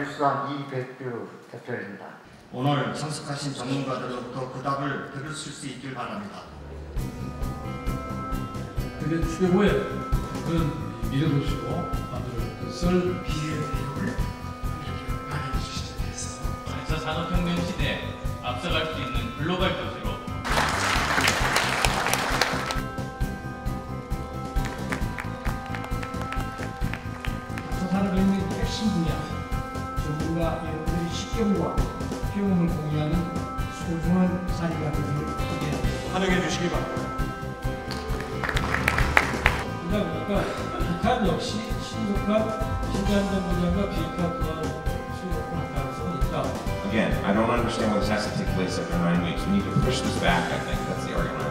뉴스한 이백규 대표입니다. 오늘 참석하신 전문가들로부터 그 답을 들으실 수 있길 바랍니다. 그게 최고의 그런 믿어보시고 만들 것을 비례대우를 마련해 주시기 위해서 4차 산업혁명 시대에 앞서갈 수 있는 글로벌 도시로 산업혁명의 핵심 분야 전문가 여러분들이 식견과 경험을 공유하는 소중한 자리가 되기를 기대합니다. 환영해 주시기 바랍니다. 그러다 보니까 북한 역시 신속한 신장정부장과 비핵화 구간을 수용할 가능성이 있다. Again, I don't understand why this has to take place after nine weeks. We need to push this back, I think. That's the argument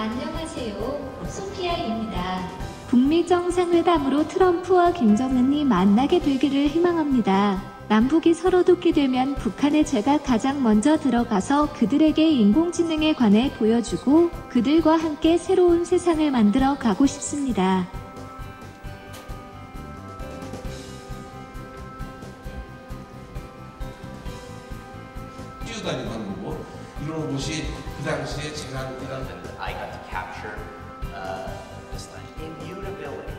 안녕하세요. 소피아입니다. 북미 정상회담으로 트럼프와 김정은이 만나게 되기를 희망합니다. 남북이 서로 돕게 되면 북한에 제가 가장 먼저 들어가서 그들에게 인공지능에 관해 보여주고 그들과 함께 새로운 세상을 만들어 가고 싶습니다. 뛰어다니고 하는 거고 이런 곳이 그 당시에 제가 이런 I got to capture uh, this thing. Immutability.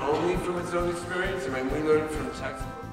only from its own experience. I mean, we learned from textbooks.